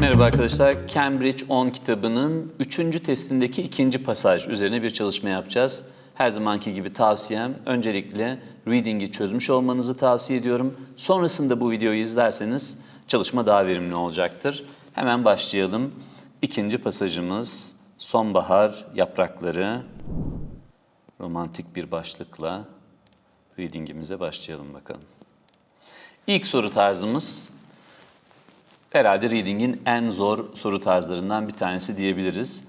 Merhaba arkadaşlar. Cambridge 10 kitabının 3. testindeki ikinci pasaj üzerine bir çalışma yapacağız. Her zamanki gibi tavsiyem öncelikle reading'i çözmüş olmanızı tavsiye ediyorum. Sonrasında bu videoyu izlerseniz çalışma daha verimli olacaktır. Hemen başlayalım. İkinci pasajımız sonbahar yaprakları romantik bir başlıkla reading'imize başlayalım bakalım. İlk soru tarzımız herhalde reading'in en zor soru tarzlarından bir tanesi diyebiliriz.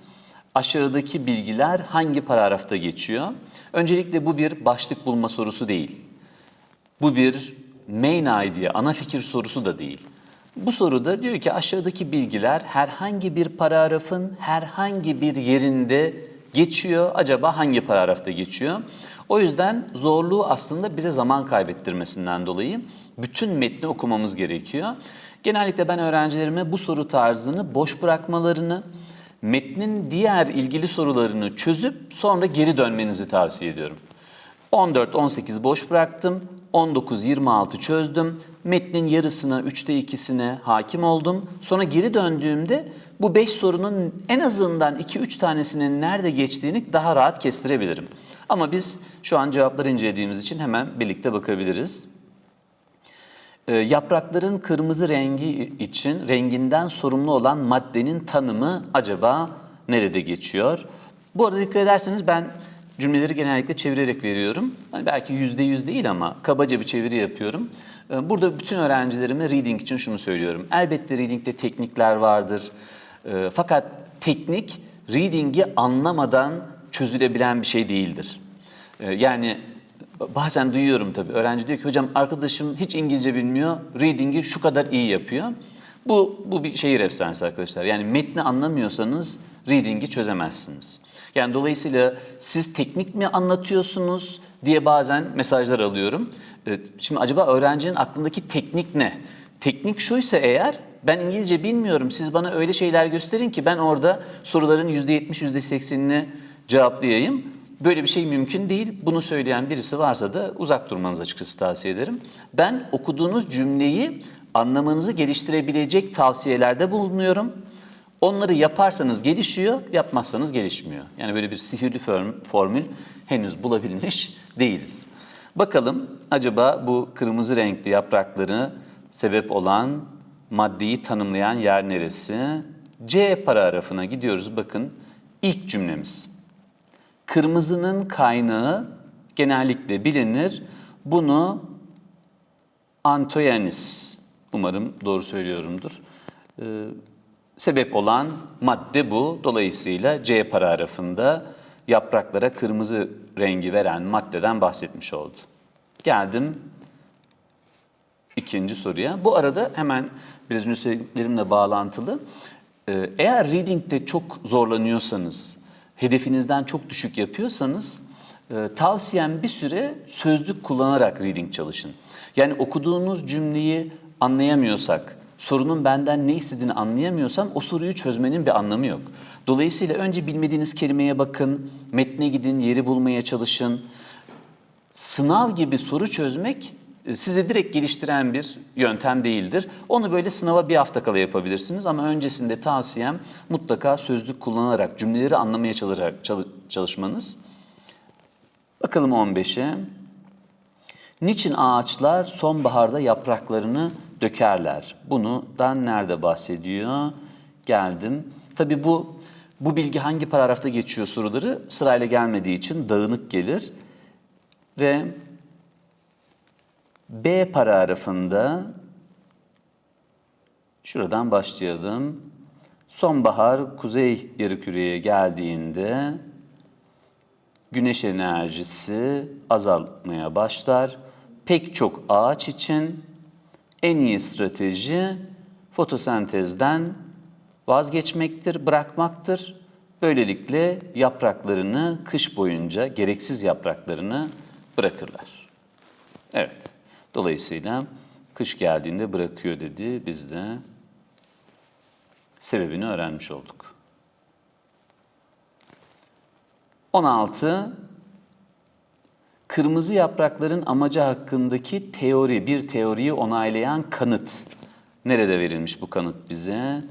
Aşağıdaki bilgiler hangi paragrafta geçiyor? Öncelikle bu bir başlık bulma sorusu değil. Bu bir main idea, ana fikir sorusu da değil. Bu soruda diyor ki aşağıdaki bilgiler herhangi bir paragrafın herhangi bir yerinde geçiyor. Acaba hangi paragrafta geçiyor? O yüzden zorluğu aslında bize zaman kaybettirmesinden dolayı bütün metni okumamız gerekiyor. Genellikle ben öğrencilerime bu soru tarzını boş bırakmalarını, metnin diğer ilgili sorularını çözüp sonra geri dönmenizi tavsiye ediyorum. 14-18 boş bıraktım. 19-26 çözdüm. Metnin yarısına, üçte ikisine hakim oldum. Sonra geri döndüğümde bu 5 sorunun en azından 2-3 tanesinin nerede geçtiğini daha rahat kestirebilirim. Ama biz şu an cevapları incelediğimiz için hemen birlikte bakabiliriz. E, yaprakların kırmızı rengi için renginden sorumlu olan maddenin tanımı acaba nerede geçiyor? Bu arada dikkat ederseniz ben cümleleri genellikle çevirerek veriyorum. Hani belki yüzde yüz değil ama kabaca bir çeviri yapıyorum. E, burada bütün öğrencilerime reading için şunu söylüyorum. Elbette readingde teknikler vardır. E, fakat teknik readingi anlamadan çözülebilen bir şey değildir. E, yani Bazen duyuyorum tabii. Öğrenci diyor ki hocam arkadaşım hiç İngilizce bilmiyor. Reading'i şu kadar iyi yapıyor. Bu, bu bir şehir efsanesi arkadaşlar. Yani metni anlamıyorsanız reading'i çözemezsiniz. Yani dolayısıyla siz teknik mi anlatıyorsunuz diye bazen mesajlar alıyorum. Ee, Şimdi acaba öğrencinin aklındaki teknik ne? Teknik şuysa eğer ben İngilizce bilmiyorum siz bana öyle şeyler gösterin ki ben orada soruların %70 %80'ini cevaplayayım. Böyle bir şey mümkün değil. Bunu söyleyen birisi varsa da uzak durmanızı açıkçası tavsiye ederim. Ben okuduğunuz cümleyi anlamanızı geliştirebilecek tavsiyelerde bulunuyorum. Onları yaparsanız gelişiyor, yapmazsanız gelişmiyor. Yani böyle bir sihirli form- formül henüz bulabilmiş değiliz. Bakalım acaba bu kırmızı renkli yaprakları sebep olan maddeyi tanımlayan yer neresi? C paragrafına gidiyoruz bakın. ilk cümlemiz. Kırmızının kaynağı genellikle bilinir. Bunu Antoyanis, umarım doğru söylüyorumdur, ee, sebep olan madde bu. Dolayısıyla C paragrafında yapraklara kırmızı rengi veren maddeden bahsetmiş oldu. Geldim ikinci soruya. Bu arada hemen biraz önce söylediklerimle bağlantılı. Ee, Eğer reading'de çok zorlanıyorsanız, hedefinizden çok düşük yapıyorsanız e, tavsiyem bir süre sözlük kullanarak reading çalışın. Yani okuduğunuz cümleyi anlayamıyorsak, sorunun benden ne istediğini anlayamıyorsam o soruyu çözmenin bir anlamı yok. Dolayısıyla önce bilmediğiniz kelimeye bakın, metne gidin, yeri bulmaya çalışın. Sınav gibi soru çözmek sizi direkt geliştiren bir yöntem değildir. Onu böyle sınava bir hafta kala yapabilirsiniz ama öncesinde tavsiyem mutlaka sözlük kullanarak cümleleri anlamaya çalışmanız. Bakalım 15'e. Niçin ağaçlar sonbaharda yapraklarını dökerler? Bundan nerede bahsediyor? Geldim. Tabii bu bu bilgi hangi paragrafta geçiyor soruları sırayla gelmediği için dağınık gelir. Ve B paragrafında şuradan başlayalım. Sonbahar kuzey yarımküreye geldiğinde güneş enerjisi azalmaya başlar. Pek çok ağaç için en iyi strateji fotosentezden vazgeçmektir, bırakmaktır. Böylelikle yapraklarını kış boyunca gereksiz yapraklarını bırakırlar. Evet. Dolayısıyla kış geldiğinde bırakıyor dedi. Biz de sebebini öğrenmiş olduk. 16 Kırmızı yaprakların amacı hakkındaki teori, bir teoriyi onaylayan kanıt. Nerede verilmiş bu kanıt bize?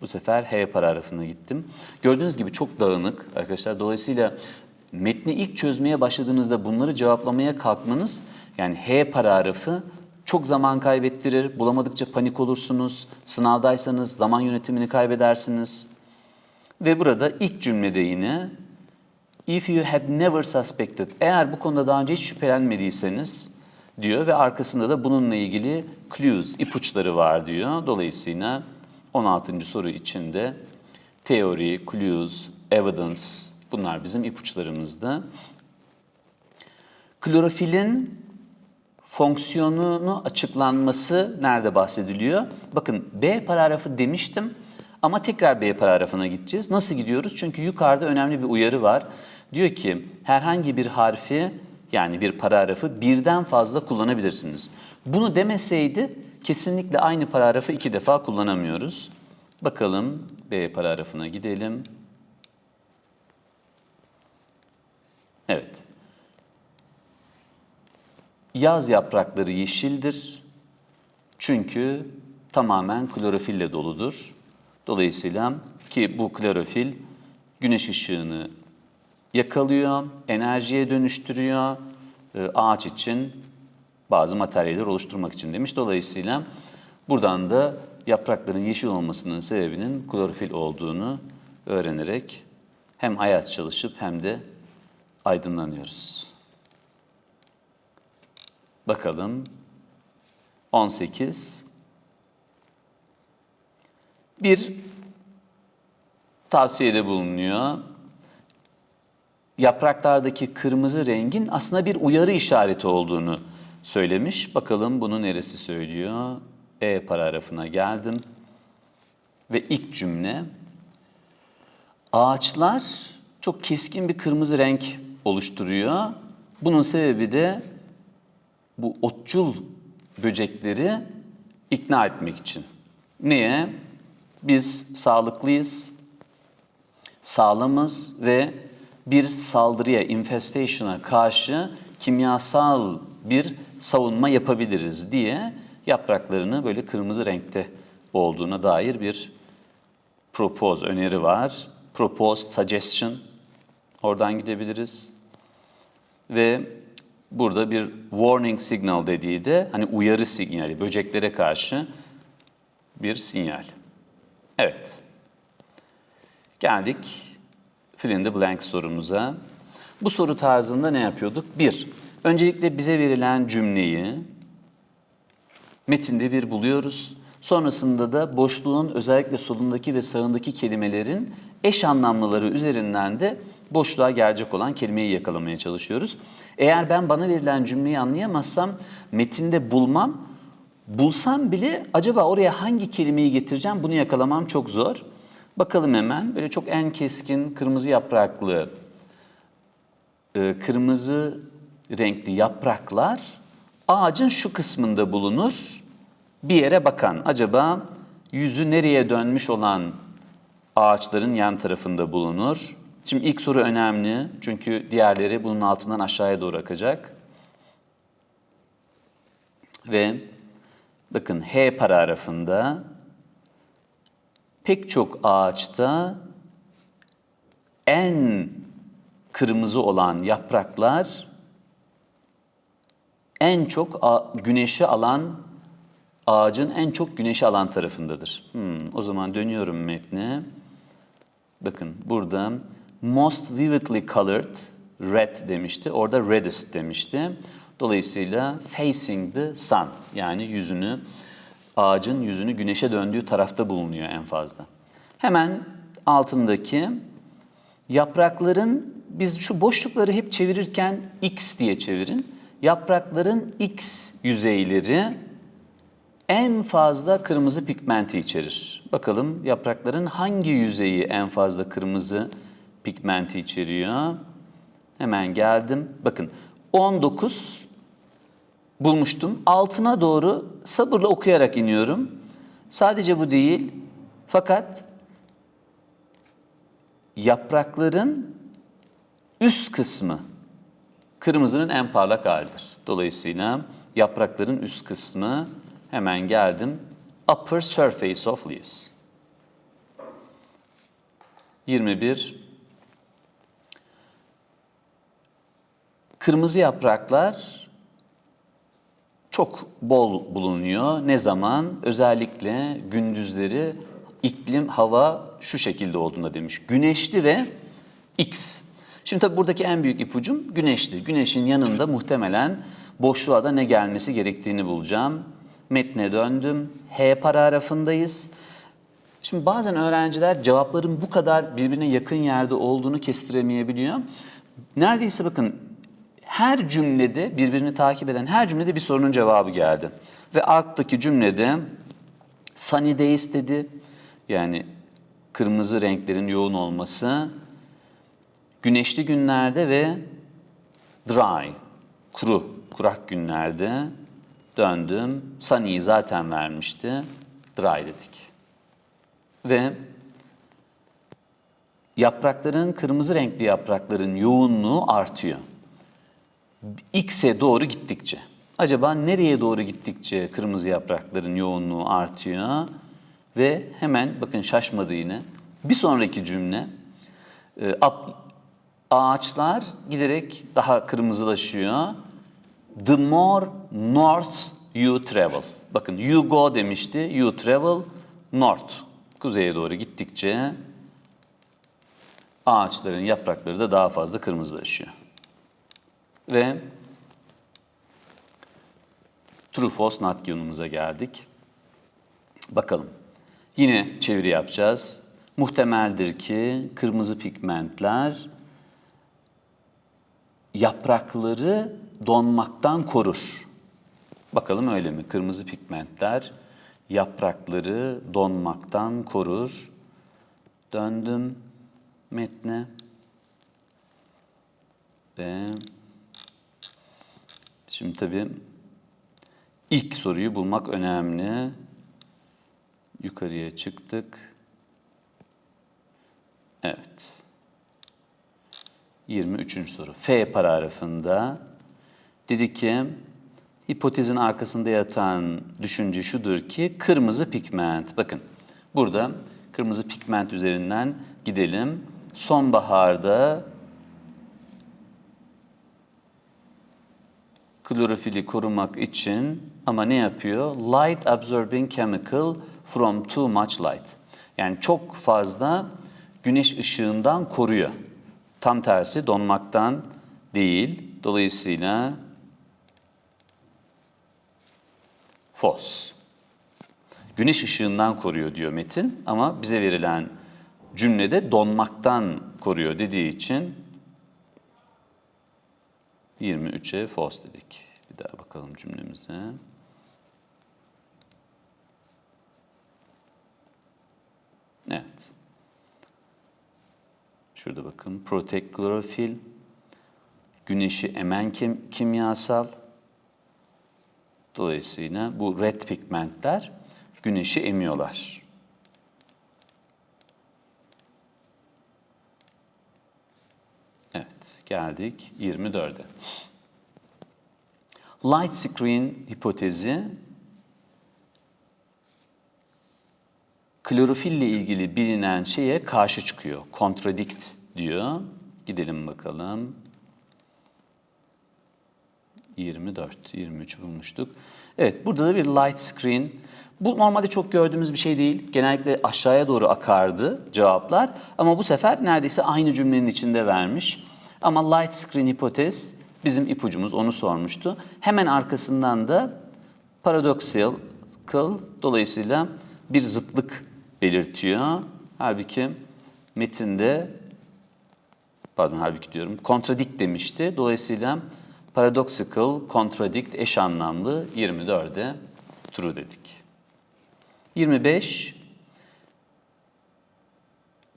Bu sefer H paragrafına gittim. Gördüğünüz gibi çok dağınık arkadaşlar. Dolayısıyla metni ilk çözmeye başladığınızda bunları cevaplamaya kalkmanız yani H paragrafı çok zaman kaybettirir. Bulamadıkça panik olursunuz. Sınavdaysanız zaman yönetimini kaybedersiniz. Ve burada ilk cümlede yine If you had never suspected, eğer bu konuda daha önce hiç şüphelenmediyseniz diyor ve arkasında da bununla ilgili clues, ipuçları var diyor. Dolayısıyla 16. soru içinde teori, clues, evidence bunlar bizim ipuçlarımızdı. Klorofilin fonksiyonunu açıklanması nerede bahsediliyor? Bakın B paragrafı demiştim ama tekrar B paragrafına gideceğiz. Nasıl gidiyoruz? Çünkü yukarıda önemli bir uyarı var. Diyor ki herhangi bir harfi yani bir paragrafı birden fazla kullanabilirsiniz. Bunu demeseydi kesinlikle aynı paragrafı iki defa kullanamıyoruz. Bakalım B paragrafına gidelim. Evet. Yaz yaprakları yeşildir. Çünkü tamamen klorofille doludur. Dolayısıyla ki bu klorofil güneş ışığını yakalıyor, enerjiye dönüştürüyor, e, ağaç için bazı materyaller oluşturmak için demiş. Dolayısıyla buradan da yaprakların yeşil olmasının sebebinin klorofil olduğunu öğrenerek hem ayaz çalışıp hem de aydınlanıyoruz. Bakalım 18 bir tavsiyede bulunuyor. Yapraklardaki kırmızı rengin aslında bir uyarı işareti olduğunu söylemiş. Bakalım bunu neresi söylüyor? E paragrafına geldim. Ve ilk cümle. Ağaçlar çok keskin bir kırmızı renk oluşturuyor. Bunun sebebi de bu otçul böcekleri ikna etmek için. Niye? Biz sağlıklıyız, sağlamız ve bir saldırıya, infestation'a karşı kimyasal bir savunma yapabiliriz diye yapraklarını böyle kırmızı renkte olduğuna dair bir propose, öneri var. Proposed suggestion, oradan gidebiliriz. Ve burada bir warning signal dediği de hani uyarı sinyali, böceklere karşı bir sinyal. Evet. Geldik fill the blank sorumuza. Bu soru tarzında ne yapıyorduk? Bir, öncelikle bize verilen cümleyi metinde bir buluyoruz. Sonrasında da boşluğun özellikle solundaki ve sağındaki kelimelerin eş anlamlıları üzerinden de boşluğa gelecek olan kelimeyi yakalamaya çalışıyoruz. Eğer ben bana verilen cümleyi anlayamazsam metinde bulmam, bulsam bile acaba oraya hangi kelimeyi getireceğim bunu yakalamam çok zor. Bakalım hemen böyle çok en keskin kırmızı yapraklı, e, kırmızı renkli yapraklar ağacın şu kısmında bulunur. Bir yere bakan acaba yüzü nereye dönmüş olan ağaçların yan tarafında bulunur. Şimdi ilk soru önemli çünkü diğerleri bunun altından aşağıya doğru akacak. Ve bakın H paragrafında pek çok ağaçta en kırmızı olan yapraklar en çok güneşi alan ağacın en çok güneşi alan tarafındadır. Hmm, o zaman dönüyorum metne. Bakın burada most vividly colored red demişti. Orada reddest demişti. Dolayısıyla facing the sun yani yüzünü ağacın yüzünü güneşe döndüğü tarafta bulunuyor en fazla. Hemen altındaki yaprakların biz şu boşlukları hep çevirirken x diye çevirin. Yaprakların x yüzeyleri en fazla kırmızı pigmenti içerir. Bakalım yaprakların hangi yüzeyi en fazla kırmızı pigmenti içeriyor? Hemen geldim. Bakın 19 bulmuştum. Altına doğru sabırla okuyarak iniyorum. Sadece bu değil. Fakat yaprakların üst kısmı kırmızının en parlak halidir. Dolayısıyla yaprakların üst kısmı hemen geldim. Upper surface of leaves. 21. Kırmızı yapraklar çok bol bulunuyor. Ne zaman? Özellikle gündüzleri iklim, hava şu şekilde olduğunda demiş. Güneşli ve X. Şimdi tabii buradaki en büyük ipucum güneşli. Güneşin yanında muhtemelen boşluğa da ne gelmesi gerektiğini bulacağım. Metne döndüm. H paragrafındayız. Şimdi bazen öğrenciler cevapların bu kadar birbirine yakın yerde olduğunu kestiremeyebiliyor. Neredeyse bakın her cümlede birbirini takip eden her cümlede bir sorunun cevabı geldi. Ve alttaki cümlede days dedi. Yani kırmızı renklerin yoğun olması. Güneşli günlerde ve dry, kuru, kurak günlerde döndüm. Sunny'yi zaten vermişti. Dry dedik. Ve yaprakların, kırmızı renkli yaprakların yoğunluğu artıyor. X'e doğru gittikçe. Acaba nereye doğru gittikçe kırmızı yaprakların yoğunluğu artıyor? Ve hemen bakın şaşmadı yine. Bir sonraki cümle e, ağaçlar giderek daha kırmızılaşıyor. The more north you travel. Bakın you go demişti. You travel north. Kuzeye doğru gittikçe ağaçların yaprakları da daha fazla kırmızılaşıyor. Ve true false not yolumuza geldik. Bakalım. Yine çeviri yapacağız. Muhtemeldir ki kırmızı pigmentler yaprakları donmaktan korur. Bakalım öyle mi? Kırmızı pigmentler yaprakları donmaktan korur. Döndüm metne. Ve şimdi tabii ilk soruyu bulmak önemli. Yukarıya çıktık. Evet. 23. soru. F paragrafında dedi ki hipotezin arkasında yatan düşünce şudur ki kırmızı pigment. Bakın burada kırmızı pigment üzerinden gidelim. Sonbaharda klorofili korumak için ama ne yapıyor? Light absorbing chemical from too much light. Yani çok fazla güneş ışığından koruyor. Tam tersi donmaktan değil. Dolayısıyla fos. Güneş ışığından koruyor diyor metin ama bize verilen cümlede donmaktan koruyor dediği için 23'e fos dedik. Bir daha bakalım cümlemize. Evet. Şurada bakın. Protect klorofil. Güneşi emen kim, kimyasal. Dolayısıyla bu red pigmentler güneşi emiyorlar. Evet, geldik 24'e. Light screen hipotezi klorofille ilgili bilinen şeye karşı çıkıyor. Contradict diyor. Gidelim bakalım. 24, 23 bulmuştuk. Evet, burada da bir light screen. Bu normalde çok gördüğümüz bir şey değil. Genellikle aşağıya doğru akardı cevaplar. Ama bu sefer neredeyse aynı cümlenin içinde vermiş. Ama light screen hipotez bizim ipucumuz, onu sormuştu. Hemen arkasından da paradoksal, dolayısıyla bir zıtlık belirtiyor. Halbuki metinde, pardon halbuki diyorum, kontradikt demişti. Dolayısıyla paradoxical, contradict, eş anlamlı 24'e true dedik. 25,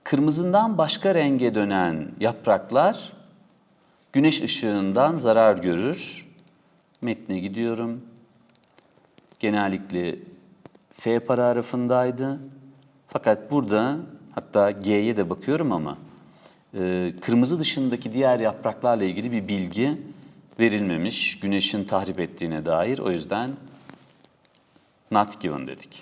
kırmızından başka renge dönen yapraklar güneş ışığından zarar görür. Metne gidiyorum. Genellikle F paragrafındaydı. Fakat burada hatta G'ye de bakıyorum ama e, kırmızı dışındaki diğer yapraklarla ilgili bir bilgi verilmemiş güneşin tahrip ettiğine dair. O yüzden not given dedik.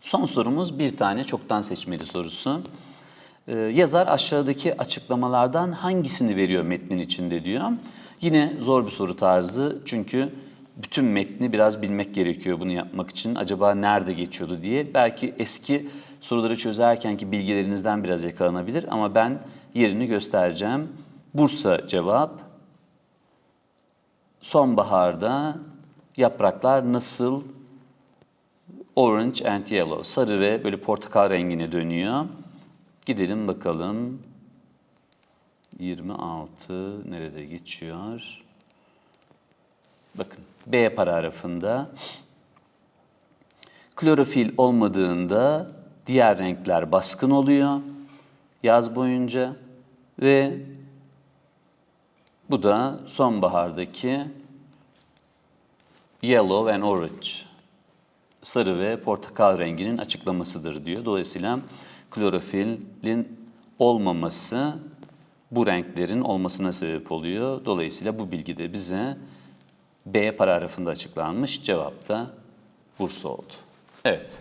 Son sorumuz bir tane çoktan seçmeli sorusu. Ee, yazar aşağıdaki açıklamalardan hangisini veriyor metnin içinde diyor. Yine zor bir soru tarzı çünkü bütün metni biraz bilmek gerekiyor bunu yapmak için. Acaba nerede geçiyordu diye. Belki eski soruları çözerkenki bilgilerinizden biraz yakalanabilir ama ben yerini göstereceğim. Bursa cevap. Sonbaharda yapraklar nasıl orange and yellow, sarı ve böyle portakal rengine dönüyor. Gidelim bakalım. 26 nerede geçiyor? Bakın B paragrafında klorofil olmadığında diğer renkler baskın oluyor yaz boyunca ve bu da sonbahardaki yellow and orange sarı ve portakal renginin açıklamasıdır diyor. Dolayısıyla klorofilin olmaması bu renklerin olmasına sebep oluyor. Dolayısıyla bu bilgi de bize B paragrafında açıklanmış. Cevap da Bursa oldu. Evet.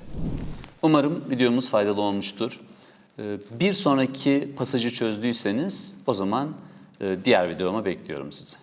Umarım videomuz faydalı olmuştur. Ee, Bir sonraki pasajı çözdüyseniz o zaman e, diğer videoma bekliyorum sizi.